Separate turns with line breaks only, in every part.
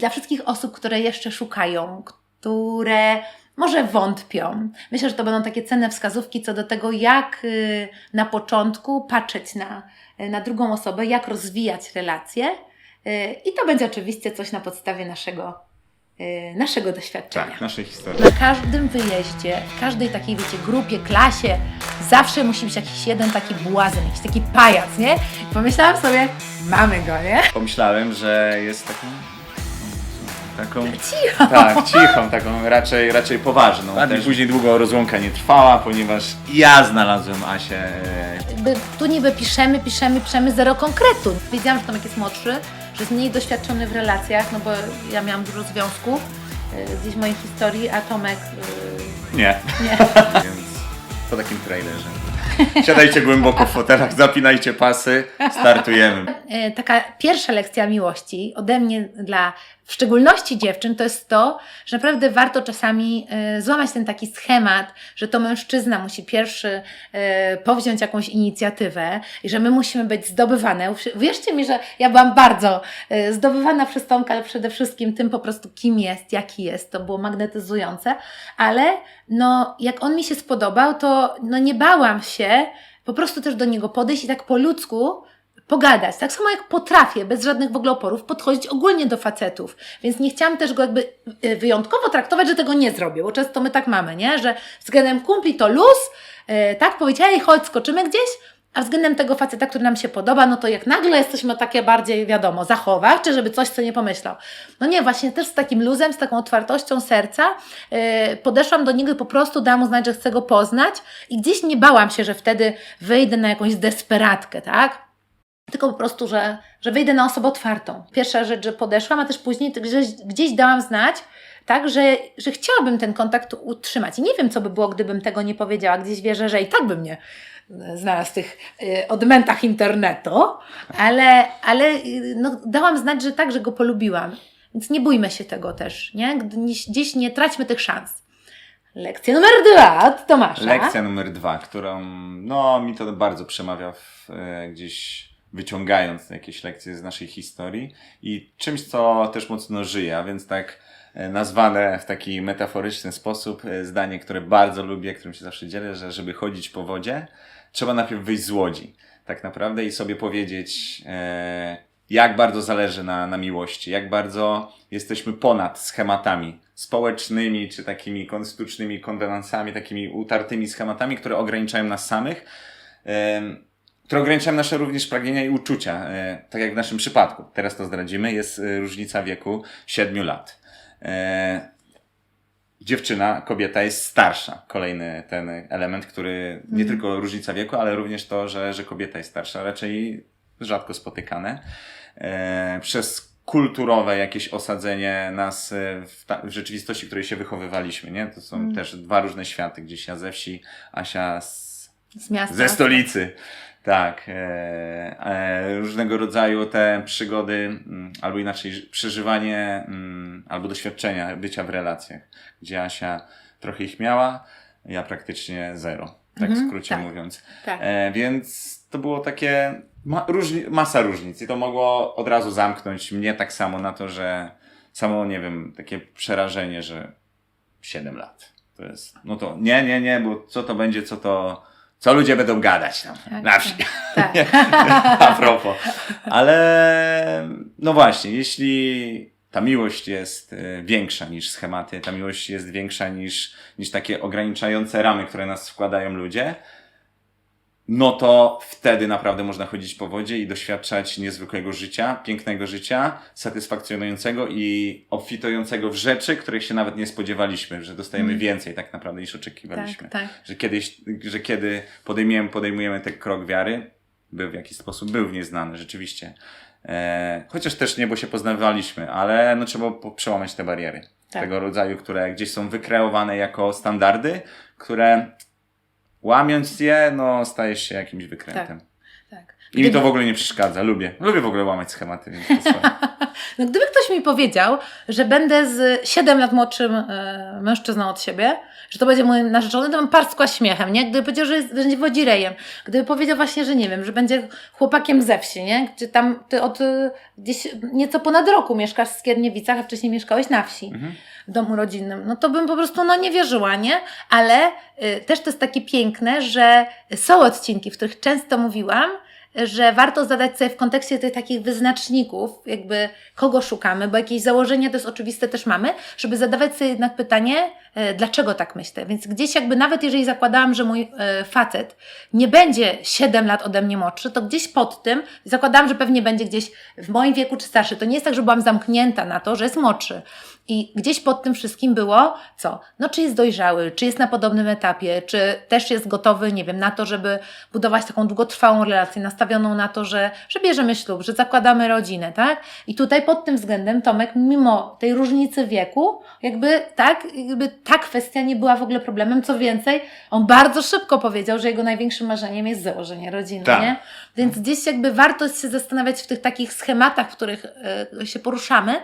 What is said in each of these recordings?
Dla wszystkich osób, które jeszcze szukają, które może wątpią, myślę, że to będą takie cenne wskazówki co do tego, jak y, na początku patrzeć na, na drugą osobę, jak rozwijać relacje. Y, I to będzie oczywiście coś na podstawie naszego, y, naszego doświadczenia.
Tak, naszej historii.
Na każdym wyjeździe, w każdej takiej, wiecie, grupie, klasie, zawsze musi być jakiś jeden taki błazen, jakiś taki pajac, nie? I pomyślałam sobie, mamy go, nie?
Pomyślałem, że jest taką. Taką.
Cicho!
Tak, cichą, taką raczej, raczej poważną. Też później długo rozłąka nie trwała, ponieważ ja znalazłem Asię. e,
Jakby tu niby piszemy, piszemy, piszemy, zero konkretu. Wiedziałam, że Tomek jest młodszy, że jest mniej doświadczony w relacjach, no bo ja miałam dużo związków y, gdzieś w mojej historii, a Tomek y,
Nie.
nie.
Więc po takim trailerze. Siadajcie głęboko w fotelach, zapinajcie pasy, startujemy.
E, taka pierwsza lekcja miłości ode mnie dla w szczególności dziewczyn to jest to, że naprawdę warto czasami e, złamać ten taki schemat, że to mężczyzna musi pierwszy e, powziąć jakąś inicjatywę i że my musimy być zdobywane. Wierzcie mi, że ja byłam bardzo e, zdobywana przez Tomka, ale przede wszystkim tym po prostu kim jest, jaki jest. To było magnetyzujące, ale no jak on mi się spodobał, to no nie bałam się po prostu też do niego podejść i tak po ludzku pogadać. Tak samo jak potrafię, bez żadnych w ogóle oporów, podchodzić ogólnie do facetów. Więc nie chciałam też go jakby e, wyjątkowo traktować, że tego nie zrobię, bo często my tak mamy, nie? Że względem kumpli to luz, e, tak? Powiedzieć, hej, chodź, skoczymy gdzieś, a względem tego faceta, który nam się podoba, no to jak nagle jesteśmy takie bardziej, wiadomo, zachowawcze, żeby coś, co nie pomyślał. No nie, właśnie też z takim luzem, z taką otwartością serca e, podeszłam do niego i po prostu dałam mu znać, że chcę go poznać i gdzieś nie bałam się, że wtedy wyjdę na jakąś desperatkę, tak? Tylko po prostu, że, że wyjdę na osobę otwartą. Pierwsza rzecz, że podeszłam, a też później gdzieś, gdzieś dałam znać, tak, że, że chciałabym ten kontakt utrzymać. I nie wiem, co by było, gdybym tego nie powiedziała. Gdzieś wierzę, że i tak by mnie e, znalazł w tych y, odmętach internetu, ale, ale y, no, dałam znać, że tak, że go polubiłam. Więc nie bójmy się tego też, nie? Gdzieś, nie traćmy tych szans. Lekcja numer dwa od Tomasza.
Lekcja numer dwa, którą no, mi to bardzo przemawia w, e, gdzieś wyciągając jakieś lekcje z naszej historii i czymś, co też mocno żyje, a więc tak e, nazwane w taki metaforyczny sposób e, zdanie, które bardzo lubię, którym się zawsze dzielę, że żeby chodzić po wodzie, trzeba najpierw wyjść z łodzi, tak naprawdę i sobie powiedzieć, e, jak bardzo zależy na, na miłości, jak bardzo jesteśmy ponad schematami społecznymi, czy takimi konstytucznymi konwenansami, takimi utartymi schematami, które ograniczają nas samych, które ograniczają nasze również pragnienia i uczucia. E, tak jak w naszym przypadku, teraz to zdradzimy, jest e, różnica wieku 7 lat. E, dziewczyna, kobieta jest starsza. Kolejny ten element, który nie tylko różnica wieku, ale również to, że, że kobieta jest starsza. Raczej rzadko spotykane. Przez kulturowe jakieś osadzenie nas w, ta, w rzeczywistości, w której się wychowywaliśmy, nie? To są też dwa różne światy, gdzieś ja ze wsi, Asia z,
Z miasta.
ze stolicy. Tak. E, e, różnego rodzaju te przygody, mm, albo inaczej przeżywanie, mm, albo doświadczenia bycia w relacjach, gdzie Asia trochę ich miała, ja praktycznie zero. Tak w
Mhm,
skrócie
tak.
mówiąc.
Tak.
E, więc to było takie ma, różni, masa różnic i to mogło od razu zamknąć mnie tak samo na to, że samo, nie wiem, takie przerażenie, że 7 lat. To jest, no to nie, nie, nie, bo co to będzie, co to, co ludzie będą gadać tam
Tak,
na wsi.
Tak.
A propos. Ale no właśnie, jeśli ta miłość jest y, większa niż schematy, ta miłość jest większa niż, niż takie ograniczające ramy, które nas wkładają ludzie, no to wtedy naprawdę można chodzić po wodzie i doświadczać niezwykłego życia, pięknego życia, satysfakcjonującego i obfitującego w rzeczy, których się nawet nie spodziewaliśmy, że dostajemy więcej tak naprawdę niż oczekiwaliśmy.
Tak, tak.
Że kiedyś, że kiedy podejmujemy, podejmujemy ten krok wiary, był w jakiś sposób, był nieznany, rzeczywiście. E, chociaż też nie, bo się poznawaliśmy, ale no trzeba przełamać te bariery.
Tak.
Tego rodzaju, które gdzieś są wykreowane jako standardy, które łamiąc je, no stajesz się jakimś wykrętem.
Tak.
I mi to w ogóle nie przeszkadza. Lubię. Lubię w ogóle łamać schematy, więc to.
No, gdyby ktoś mi powiedział, że będę z 7 lat młodszym e, mężczyzną od siebie, że to będzie mój narzeczony, to bym parskła śmiechem, nie? Gdyby powiedział, że jest, będzie wodzirejem, gdyby powiedział właśnie, że nie wiem, że będzie chłopakiem ze wsi, nie? Gdzie tam ty od e, gdzieś nieco ponad roku mieszkasz w Skierniewicach, a wcześniej mieszkałeś na wsi
Mhm.
Domu rodzinnym, no to bym po prostu no, nie wierzyła, nie? Ale y, też to jest takie piękne, że są odcinki, w których często mówiłam, że warto zadać sobie w kontekście tych takich wyznaczników, jakby kogo szukamy, bo jakieś założenia to jest oczywiste też mamy, żeby zadawać sobie jednak pytanie, e, dlaczego tak myślę. Więc gdzieś jakby nawet jeżeli zakładałam, że mój e, facet nie będzie 7 lat ode mnie młodszy, to gdzieś pod tym zakładałam, że pewnie będzie gdzieś w moim wieku czy starszy. To nie jest tak, że byłam zamknięta na to, że jest młodszy. I gdzieś pod tym wszystkim było co? No, czy jest dojrzały, czy jest na podobnym etapie, czy też jest gotowy, nie wiem, na to, żeby budować taką długotrwałą relację, nastawioną na to, że, że bierzemy ślub, że zakładamy rodzinę, tak? I tutaj pod tym względem Tomek, mimo tej różnicy wieku, jakby tak, jakby ta kwestia nie była w ogóle problemem. Co więcej, on bardzo szybko powiedział, że jego największym marzeniem jest założenie rodziny,
Tak.
nie? Więc gdzieś jakby warto się zastanawiać w tych takich schematach, w których e, się poruszamy,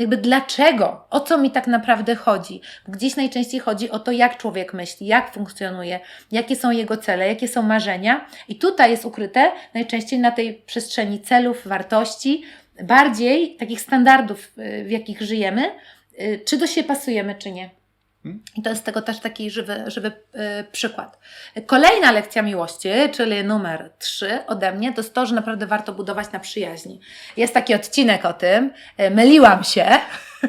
jakby dlaczego, o co mi tak naprawdę chodzi. Gdzieś najczęściej chodzi o to, jak człowiek myśli, jak funkcjonuje, jakie są jego cele, jakie są marzenia. I tutaj jest ukryte najczęściej na tej przestrzeni celów, wartości, bardziej takich standardów, y, w jakich żyjemy, y, czy do siebie pasujemy, czy nie.
Hmm.
I to jest tego też taki żywy, żywy y, przykład. Kolejna lekcja miłości, czyli numer trzy ode mnie, to jest to, że naprawdę warto budować na przyjaźni. Jest taki odcinek o tym, y, myliłam się.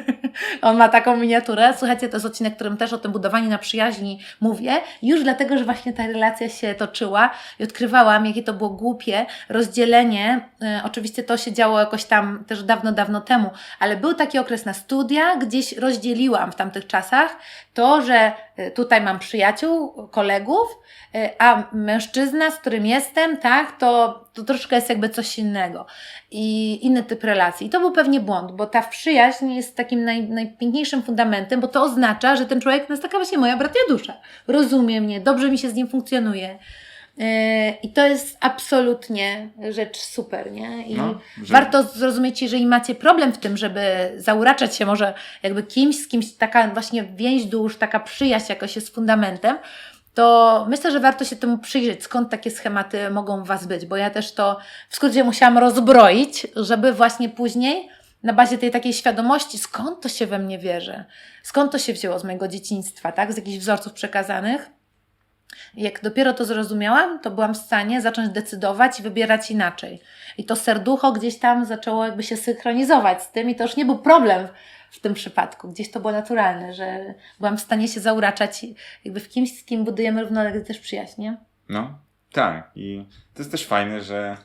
On ma taką miniaturę. Słuchajcie, to jest odcinek, w którym też o tym budowaniu na przyjaźni mówię. Już dlatego, że właśnie ta relacja się toczyła i odkrywałam, jakie to było głupie rozdzielenie. Y, oczywiście to się działo jakoś tam też dawno, dawno temu, ale był taki okres na studia, gdzieś rozdzieliłam w tamtych czasach to, że tutaj mam przyjaciół, kolegów, y, a mężczyzna, z którym jestem, tak, to, to troszkę jest jakby coś innego i inny typ relacji. I to był pewnie błąd, bo ta przyjaźń jest takim naj, najpiękniejszym fundamentem, bo to oznacza, że ten człowiek to jest taka właśnie moja bratia dusza. Rozumie mnie, dobrze mi się z nim funkcjonuje. Yy, I to jest absolutnie rzecz super, nie? I
No, że-
warto zrozumieć, jeżeli macie problem w tym, żeby zauraczać się może jakby kimś, z kimś, taka właśnie więź dusz, taka przyjaźń jakoś jest fundamentem, to myślę, że warto się temu przyjrzeć, skąd takie schematy mogą w Was być, bo ja też to w skrócie musiałam rozbroić, żeby właśnie później na bazie tej takiej świadomości, skąd to się we mnie wierzy, skąd to się wzięło z mojego dzieciństwa, tak, z jakichś wzorców przekazanych, jak dopiero to zrozumiałam, to byłam w stanie zacząć decydować i wybierać inaczej. I to serducho gdzieś tam zaczęło jakby się synchronizować z tym i to już nie był problem w tym przypadku. Gdzieś to było naturalne, że byłam w stanie się zauraczać jakby w kimś, z kim budujemy równolegle też przyjaźń, nie?
No, tak. I to jest też fajne, że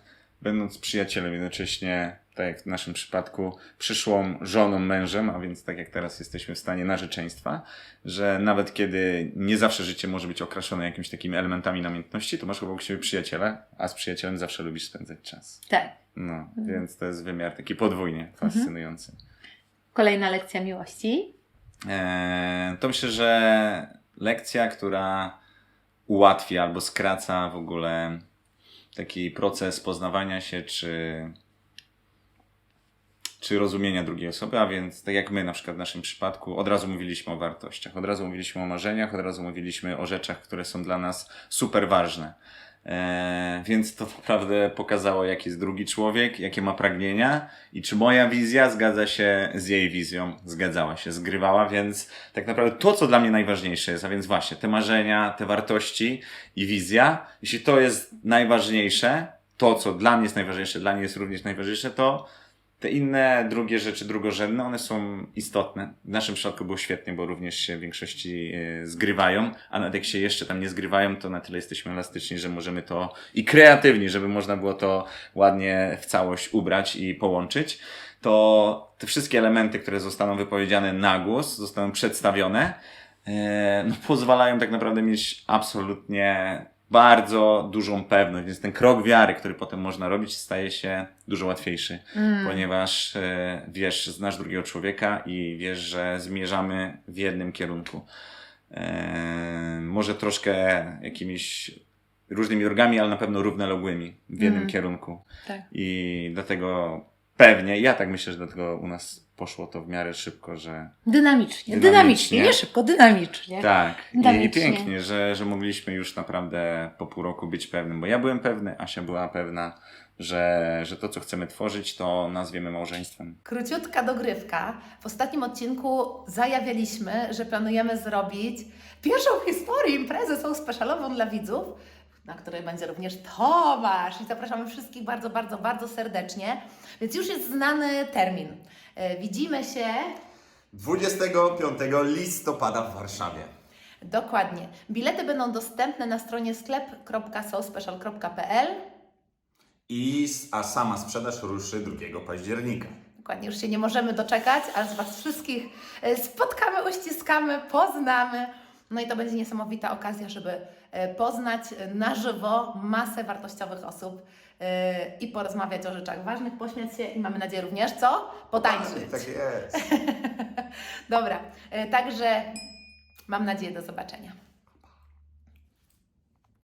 będąc przyjacielem jednocześnie, tak jak w naszym przypadku, przyszłą żoną, mężem, a więc tak jak teraz jesteśmy w stanie narzeczeństwa, że nawet kiedy nie zawsze życie może być okraszone jakimiś takimi elementami namiętności, to masz obok siebie przyjaciela, a z przyjacielem zawsze lubisz spędzać czas.
Tak.
No, więc to jest wymiar taki podwójnie fascynujący.
Kolejna lekcja miłości.
Eee, to myślę, że lekcja, która ułatwia albo skraca w ogóle taki proces poznawania się czy, czy rozumienia drugiej osoby, a więc tak jak my na przykład w naszym przypadku od razu mówiliśmy o wartościach, od razu mówiliśmy o marzeniach, od razu mówiliśmy o rzeczach, które są dla nas super ważne. Eee, więc to naprawdę pokazało, jaki jest drugi człowiek, jakie ma pragnienia i czy moja wizja zgadza się z jej wizją. Zgadzała się, zgrywała, więc tak naprawdę to, co dla mnie najważniejsze jest, a więc właśnie te marzenia, te wartości i wizja, jeśli to jest najważniejsze, to, co dla mnie jest najważniejsze, dla niej jest również najważniejsze, to te inne, drugie rzeczy drugorzędne, one są istotne. W naszym przypadku było świetnie, bo również się w większości e, zgrywają, a nawet jak się jeszcze tam nie zgrywają, to na tyle jesteśmy elastyczni, że możemy to i kreatywni, żeby można było to ładnie w całość ubrać i połączyć. To te wszystkie elementy, które zostaną wypowiedziane na głos, zostaną przedstawione, e, no, pozwalają tak naprawdę mieć absolutnie bardzo dużą pewność, więc ten krok wiary, który potem można robić, staje się dużo łatwiejszy, ponieważ e, wiesz, znasz drugiego człowieka i wiesz, że zmierzamy w jednym kierunku. E, może troszkę jakimiś różnymi drogami, ale na pewno równoległymi w jednym
Mm.
kierunku.
Tak.
I dlatego pewnie, ja tak myślę, że dlatego u nas poszło to w miarę szybko, że
Dynamicznie,
Dynamicznie.
dynamicznie, nie szybko, dynamicznie.
tak. I
Dynamicznie.
pięknie, że, że mogliśmy już naprawdę po pół roku być pewnym, bo ja byłem pewny, Asia była pewna, że, że to, co chcemy tworzyć, to nazwiemy małżeństwem.
Króciutka dogrywka. W ostatnim odcinku zajawialiśmy, że planujemy zrobić pierwszą w historii imprezę są specialową dla widzów, na której będzie również Tomasz. I zapraszamy wszystkich bardzo, bardzo, bardzo serdecznie. Więc już jest znany termin. E, Widzimy się
25 listopada w Warszawie.
dokładnie. Bilety będą dostępne na stronie sklep.sospecial.pl.
I, a sama sprzedaż ruszy 2 października.
Dokładnie, już się nie możemy doczekać, ale z Was wszystkich e, spotkamy, uściskamy, poznamy. No i to będzie niesamowita okazja, żeby poznać na żywo masę wartościowych osób e, i porozmawiać o rzeczach ważnych, pośmiać się i mamy nadzieję również co? Potańczyć.
Tak jest.
Dobra, e, także mam nadzieję do zobaczenia.